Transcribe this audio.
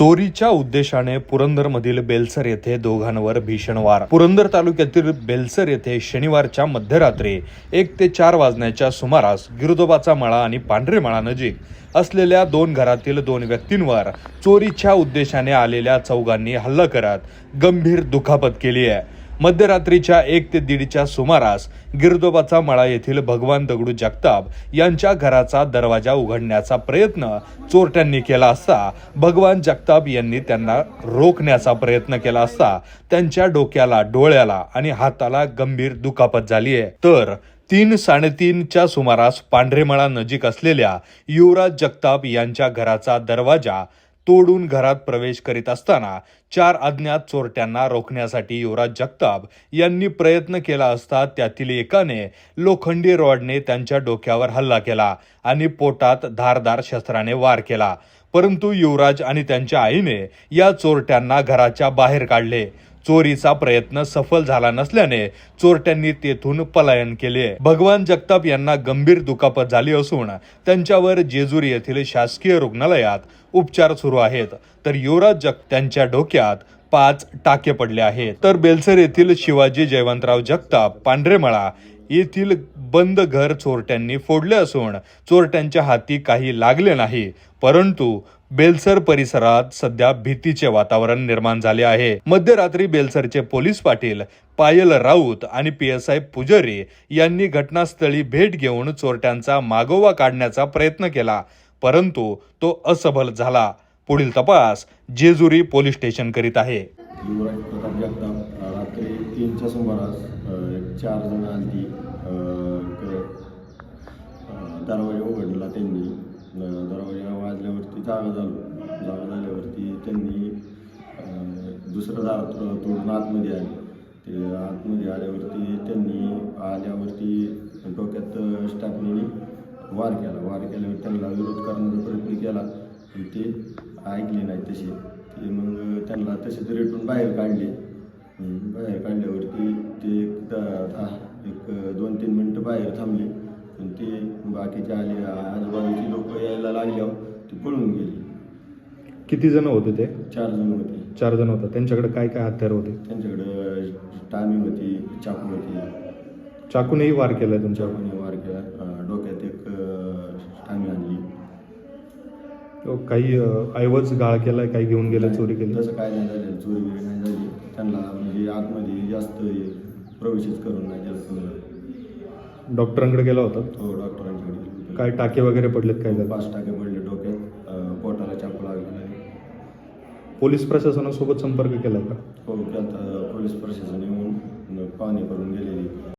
चोरीच्या उद्देशाने पुरंदरमधील बेलसर येथे दोघांवर भीषण वार. पुरंदर तालुक्यातील बेलसर येथे शनिवारच्या मध्यरात्री एक ते चार वाजण्याच्या सुमारास गिरदोबाचा मळा आणि पांढरे मळा नजीक असलेल्या दोन घरातील दोन व्यक्तींवर चोरीच्या उद्देशाने आलेल्या चौघांनी हल्ला करत गंभीर दुखापत केली आहे. मध्यरात्रीच्या एक ते दीडच्या सुमारास गिरदोबाचा मळा येथील भगवान दगडू जगताप यांच्या घराचा दरवाजा उघडण्याचा प्रयत्न चोरट्यांनी केला असता भगवान जगताप यांनी त्यांना रोखण्याचा प्रयत्न केला असता त्यांच्या डोक्याला डोळ्याला आणि हाताला गंभीर दुखापत झाली आहे. तर तीन साडेतीनच्या सुमारास पांढरेमळा नजीक असलेल्या युवराज जगताप यांच्या घराचा दरवाजा तोडून घरात प्रवेश करीत असताना चार अज्ञात चोरट्यांना रोखण्यासाठी युवराज जगताप यांनी प्रयत्न केला असता त्यातील एकाने लोखंडी रॉडने त्यांच्या डोक्यावर हल्ला केला आणि पोटात धारदार शस्त्राने वार केला. परंतु युवराज आणि त्यांच्या आईने या चोरट्यांना घराच्या बाहेर काढले. चोरीचा प्रयत्न सफल झाला नसल्याने चोरट्यांनी तेथून पलायन केले. भगवान जगताप यांना गंभीर दुखापत झाली असून त्यांच्यावर जेजुरी येथील शासकीय रुग्णालयात उपचार सुरू आहेत. तर युवराज जग त्यांच्या डोक्यात पाच टाके पडले आहेत. तर बेलसर येथील शिवाजी जयवंतराव जगताप पांढरेमळा येथील बंद घर चोरट्यांनी फोडले असून चोरट्यांच्या हाती काही लागले नाही. परंतु बेलसर परिसरात सध्या भीतीचे वातावरण निर्माण झाले आहे. मध्यरात्री बेलसरचे पोलीस पाटील पायल राऊत आणि पी एस आय पुजारी यांनी घटनास्थळी भेट घेऊन चोरट्यांचा मागोवा काढण्याचा प्रयत्न केला परंतु तो असफल झाला. पुढील तपास जेजुरी पोलीस स्टेशन करीत आहे युवराज प्रताप जगताप अ, रात्री तीनच्या सुमारास अ, एक चार जण आली दरवाजा उघडला त्यांनी. दरवाजा वाजल्यावरती जागा झालो. जागा झाल्यावरती त्यांनी दुसरं दार तोडून आतमध्ये आले. ते आतमध्ये आल्यावरती त्यांनी आल्यावरती डोक्यात स्टाफनीने वार केला. वार केल्यावर त्यांना विरोध करण्याचा प्रयत्न केला. ते ऐकले नाही तसे. ते मग त्यांना तसेच रेटून बाहेर काढले. बाहेर काढल्यावरती ते दहा एक दोन तीन मिनटं बाहेर थांबले. पण ते बाकीचे आले आजूबाजूची लोक यायला लागल्यावर ते पळून गेले. किती जण होते ते? चार जण होते. चार जण होते. त्यांच्याकडे काय काय हत्यार होते? त्यांच्याकडं टायमिंग होती चाकू होती. चाकूनही वार केला अं, डोक्यात एक टांगी आणली काही ऐवज गाळ केलाय काही घेऊन गेले चोरी केली. तसं काय नाही झालं. चोरी बिरी नाही झाली. त्यांना म्हणजे आतमध्ये जास्त हे प्रवेशच करून नाही कोणाला डॉक्टरांकडे गेला होता? हो डॉक्टरांकडे गेलो. काय टाके वगैरे पडलेत काय झालं? पाच टाके पडले डोक्यात. अं, पोटाला चाकू लागलेला आहे. पोलीस प्रशासनासोबत संपर्क केलाय का? हो त्यात पोलीस प्रशासन येऊन पाहणी करून गेलेली.